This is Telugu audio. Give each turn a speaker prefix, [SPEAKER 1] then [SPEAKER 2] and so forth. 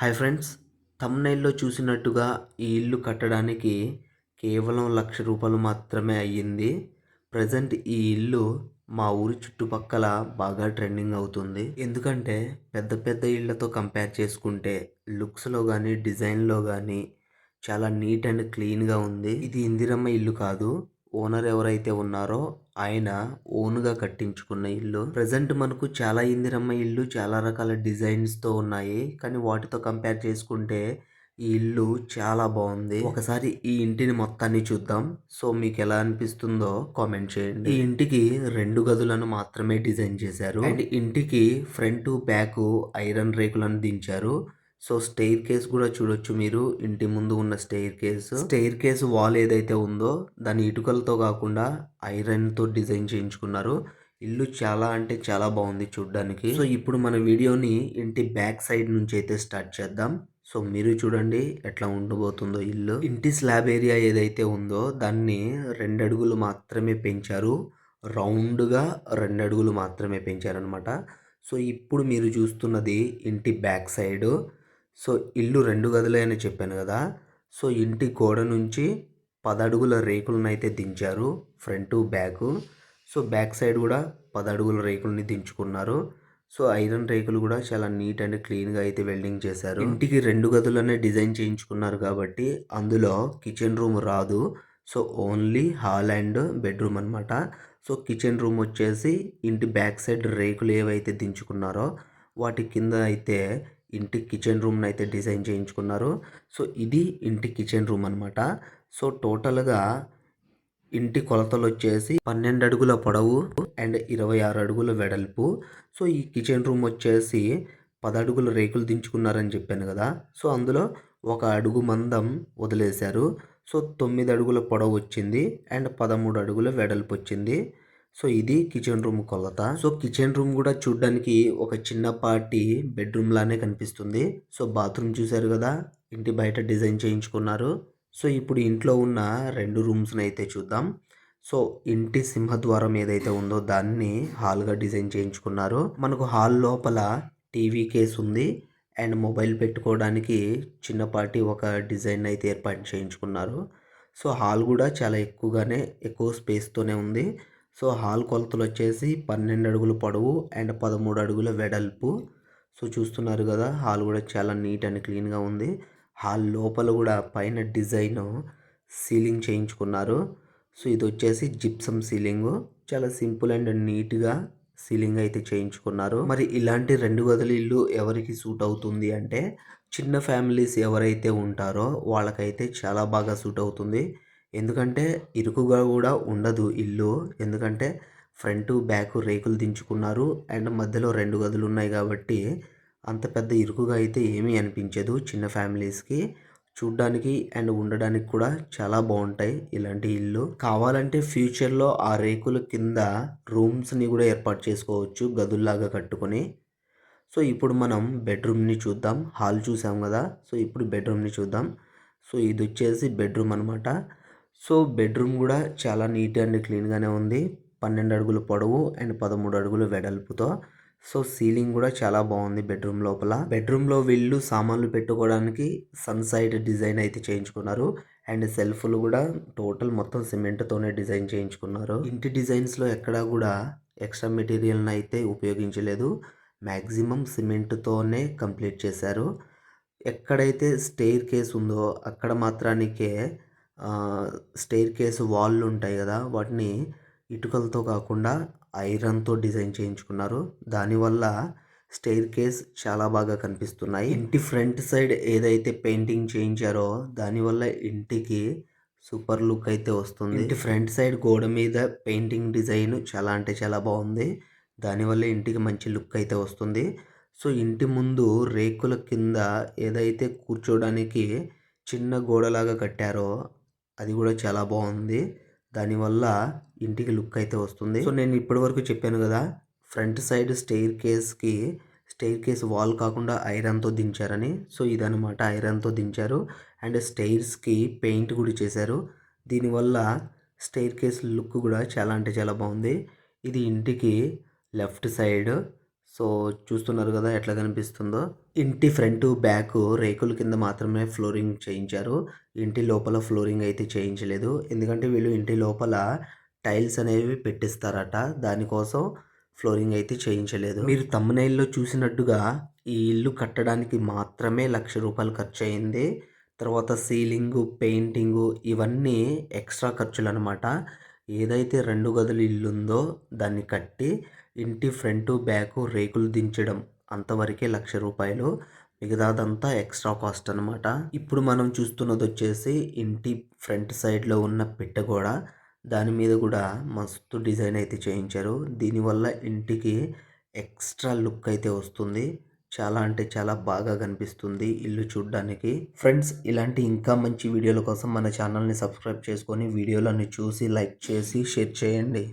[SPEAKER 1] హాయ్ ఫ్రెండ్స్ తమ్నైల్లో చూసినట్టుగా ఈ ఇల్లు కట్టడానికి కేవలం లక్ష రూపాయలు మాత్రమే అయ్యింది. ప్రజెంట్ ఈ ఇల్లు మా ఊరి చుట్టుపక్కల బాగా ట్రెండింగ్ అవుతుంది. ఎందుకంటే పెద్ద పెద్ద ఇళ్ళతో కంపేర్ చేసుకుంటే లుక్స్లో కానీ డిజైన్లో కానీ చాలా నీట్ అండ్ క్లీన్గా ఉంది. ఇది ఇందిరమ్మ ఇల్లు కాదు. ఓనర్ ఎవరైతే ఉన్నారో ఆయన ఓన్గా కట్టించుకున్న ఇల్లు. ప్రజెంట్ మనకు చాలా ఇందిరమ్మ ఇల్లు చాలా రకాల డిజైన్స్తో ఉన్నాయి. కానీ వాటితో కంపేర్ చేసుకుంటే ఈ ఇల్లు చాలా బాగుంది. ఒకసారి ఈ ఇంటిని మొత్తాన్ని చూద్దాం. సో మీకు ఎలా అనిపిస్తుందో కామెంట్ చేయండి. ఈ ఇంటికి రెండు గదులను మాత్రమే డిజైన్ చేశారు. అండ్ ఇంటికి ఫ్రంట్ బ్యాక్ ఐరన్ రేకులను దించారు. సో స్టెయిర్ కేస్ కూడా చూడొచ్చు మీరు. ఇంటి ముందు ఉన్న staircase staircase wall ఏదైతే ఉందో దాని ఇటుకలతో కాకుండా ఐరన్తో డిజైన్ చేయించుకున్నారు. ఇల్లు చాలా అంటే చాలా బాగుంది చూడడానికి. సో ఇప్పుడు మన వీడియోని ఇంటి బ్యాక్ సైడ్ నుంచి అయితే స్టార్ట్ చేద్దాం. సో మీరు చూడండి ఎట్లా ఉండబోతుందో ఇల్లు. ఇంటి స్లాబ్ ఏరియా ఏదైతే ఉందో దాన్ని రెండు అడుగులు మాత్రమే పెంచారు. రౌండ్గా రెండు అడుగులు మాత్రమే పెంచారనమాట సో ఇప్పుడు మీరు చూస్తున్నది ఇంటి బ్యాక్ సైడ్ సో ఇల్లు రెండు గదులే అని చెప్పాను కదా. సో ఇంటి గోడ నుంచి పదడుగుల రేకులను అయితే దించారు front back. So back side కూడా పదడుగుల రేకుల్ని దించుకున్నారు. సో ఐరన్ రేకులు కూడా చాలా నీట్ అండ్ క్లీన్గా అయితే వెల్డింగ్ చేశారు. ఇంటికి రెండు గదులనే డిజైన్ చేయించుకున్నారు కాబట్టి అందులో కిచెన్ రూమ్ రాదు. So only hall and bedroom అనమాట సో కిచెన్ రూమ్ వచ్చేసి ఇంటి బ్యాక్ సైడ్ రేకులు ఏవైతే దించుకున్నారో వాటి కింద అయితే ఇంటి కిచెన్ రూమ్ని అయితే డిజైన్ చేయించుకున్నారు. సో ఇది ఇంటి కిచెన్ రూమ్ అనమాట సో టోటల్గా ఇంటి కొలతలు వచ్చేసి పన్నెండు అడుగుల పొడవు అండ్ ఇరవై ఆరు అడుగుల వెడల్పు. సో ఈ కిచెన్ రూమ్ వచ్చేసి పదడుగుల రేకులు దించుకున్నారని చెప్పాను కదా. సో అందులో ఒక అడుగు మందం వదిలేశారు. సో తొమ్మిది అడుగుల పొడవు వచ్చింది అండ్ పదమూడు అడుగుల వెడల్పు వచ్చింది. సో ఇది కిచెన్ రూమ్ కొలత. సో కిచెన్ రూమ్ కూడా చూడడానికి ఒక చిన్నపాటి బెడ్రూమ్ లానే కనిపిస్తుంది. సో బాత్రూమ్ చూశారు కదా ఇంటి బయట డిజైన్ చేయించుకున్నారు. సో ఇప్పుడు ఇంట్లో ఉన్న రెండు రూమ్స్ని అయితే చూద్దాం. సో ఇంటి సింహద్వారం ఏదైతే ఉందో దాన్ని హాల్గా డిజైన్ చేయించుకున్నారు. మనకు హాల్ లోపల టీవీ కేస్ ఉంది. అండ్ మొబైల్ పెట్టుకోవడానికి చిన్నపాటి ఒక డిజైన్ అయితే ఏర్పాటు చేయించుకున్నారు. సో హాల్ కూడా చాలా ఎక్కువగానే ఎక్కువ స్పేస్తోనే ఉంది. సో హాల్ కొలతలు వచ్చేసి పన్నెండు అడుగులు పొడవు అండ్ పదమూడు అడుగుల వెడల్పు. సో చూస్తున్నారు కదా హాల్ కూడా చాలా నీట్ అండ్ క్లీన్గా ఉంది. హాల్ లోపల కూడా పైన డిజైన్ సీలింగ్ చేయించుకున్నారు. సో ఇది వచ్చేసి జిప్సమ్ సీలింగ్. చాలా సింపుల్ అండ్ నీట్గా సీలింగ్ అయితే చేయించుకున్నారు. మరి ఇలాంటి రెండు గదుల ఇల్లు ఎవరికి సూట్ అవుతుంది అంటే చిన్న ఫ్యామిలీస్ ఎవరైతే ఉంటారో వాళ్ళకైతే చాలా బాగా సూట్ అవుతుంది. ఎందుకంటే ఇరుకుగా కూడా ఉండదు ఇల్లు. ఎందుకంటే ఫ్రంట్ బ్యాక్ రేకులు దించుకున్నారు. అండ్ మధ్యలో రెండు గదులు ఉన్నాయి కాబట్టి అంత పెద్ద ఇరుకుగా అయితే ఏమీ అనిపించదు చిన్న ఫ్యామిలీస్కి. చూడ్డానికి అండ్ ఉండడానికి కూడా చాలా బాగుంటాయి ఇలాంటి ఇల్లు. కావాలంటే ఫ్యూచర్లో ఆ రేకుల కింద రూమ్స్ని కూడా ఏర్పాటు చేసుకోవచ్చు గదుల్లాగా కట్టుకొని. సో ఇప్పుడు మనం బెడ్రూమ్ని చూద్దాం. హాల్ చూసాం కదా. సో ఇప్పుడు బెడ్రూమ్ని చూద్దాం. సో ఇది వచ్చేసి బెడ్రూమ్ అనమాట సో బెడ్రూమ్ కూడా చాలా నీట్ అండ్ క్లీన్గానే ఉంది. పన్నెండు అడుగుల పొడవు అండ్ పదమూడు అడుగులు వెడల్పుతో. సో సీలింగ్ కూడా చాలా బాగుంది బెడ్రూమ్ లోపల. బెడ్రూమ్లో వీళ్ళు సామాన్లు పెట్టుకోవడానికి సన్ సైడ్ డిజైన్ అయితే చేయించుకున్నారు. అండ్ సెల్ఫ్లు కూడా టోటల్ మొత్తం సిమెంట్తోనే డిజైన్ చేయించుకున్నారు. ఇంటి డిజైన్స్లో ఎక్కడా కూడా ఎక్స్ట్రా మెటీరియల్ని అయితే ఉపయోగించలేదు. మ్యాక్సిమం సిమెంట్తోనే కంప్లీట్ చేశారు. ఎక్కడైతే స్టెయిర్ కేస్ ఉందో అక్కడ మాత్రానికే స్టెయిర్ కేస్ వాళ్ళు ఉంటాయి కదా వాటిని ఇటుకలతో కాకుండా ఐరన్తో డిజైన్ చేయించుకున్నారు. దానివల్ల స్టైర్ కేస్ చాలా బాగా కనిపిస్తున్నాయి. ఇంటి ఫ్రంట్ సైడ్ ఏదైతే పెయింటింగ్ చేయించారో దానివల్ల ఇంటికి సూపర్ లుక్ అయితే వస్తుంది. ఇంటి ఫ్రంట్ సైడ్ గోడ మీద పెయింటింగ్ డిజైన్ చాలా అంటే చాలా బాగుంది. దానివల్ల ఇంటికి మంచి లుక్ అయితే వస్తుంది. సో ఇంటి ముందు రేకుల కింద ఏదైతే కూర్చోడానికి చిన్న గోడలాగా కట్టారో అది కూడా చాలా బాగుంది. దానివల్ల ఇంటికి లుక్ అయితే వస్తుంది. సో నేను ఇప్పటి వరకు చెప్పాను కదా ఫ్రంట్ సైడ్ స్టెయిర్ కేస్కి స్టెయిర్ కేస్ వాల్ కాకుండా ఐరన్తో దించారని. సో ఇదనమాట ఐరన్తో దించారు. అండ్ స్టెయిర్స్కి పెయింట్ కూడా చేశారు. దీనివల్ల స్టెయిర్ కేస్ లుక్ కూడా చాలా అంటే చాలా బాగుంది. ఇది ఇంటికి లెఫ్ట్ సైడ్ సో చూస్తున్నారు కదా ఎట్లా కనిపిస్తుందో. ఇంటి ఫ్రంట్ బ్యాక్ రేకుల కింద మాత్రమే ఫ్లోరింగ్ చేయించారు. ఇంటి లోపల ఫ్లోరింగ్ అయితే చేయించలేదు. ఎందుకంటే వీళ్ళు ఇంటి లోపల టైల్స్ అనేవి పెట్టిస్తారట. దానికోసం ఫ్లోరింగ్ అయితే చేయించలేదు. మీరు తమ్మునైల్లో చూసినట్టుగా ఈ ఇల్లు కట్టడానికి మాత్రమే లక్ష రూపాయలు ఖర్చు అయింది తర్వాత సీలింగు పెయింటింగు ఇవన్నీ ఎక్స్ట్రా ఖర్చులు అనమాట ఏదైతే రెండు గదులు ఇల్లు ఉందో దాన్ని కట్టి ఇంటి ఫ్రంట్ బ్యాక్ రేకులు దించడం అంతవరకే లక్ష రూపాయలు మిగతాదంతా ఎక్స్ట్రా కాస్ట్ అనమాట ఇప్పుడు మనం చూస్తున్నది వచ్చేసి ఇంటి ఫ్రంట్ సైడ్లో ఉన్న పిట్ట గోడ. దాని మీద కూడా మస్తు డిజైన్ అయితే చేయించారు. దీనివల్ల ఇంటికి ఎక్స్ట్రా లుక్ అయితే వస్తుంది. చాలా అంటే చాలా బాగా కనిపిస్తుంది ఇల్లు చూడడానికి. ఫ్రెండ్స్ ఇలాంటి ఇంకా మంచి వీడియోల కోసం మన ఛానల్ని సబ్స్క్రైబ్ చేసుకొని వీడియోలను చూసి లైక్ చేసి షేర్ చేయండి.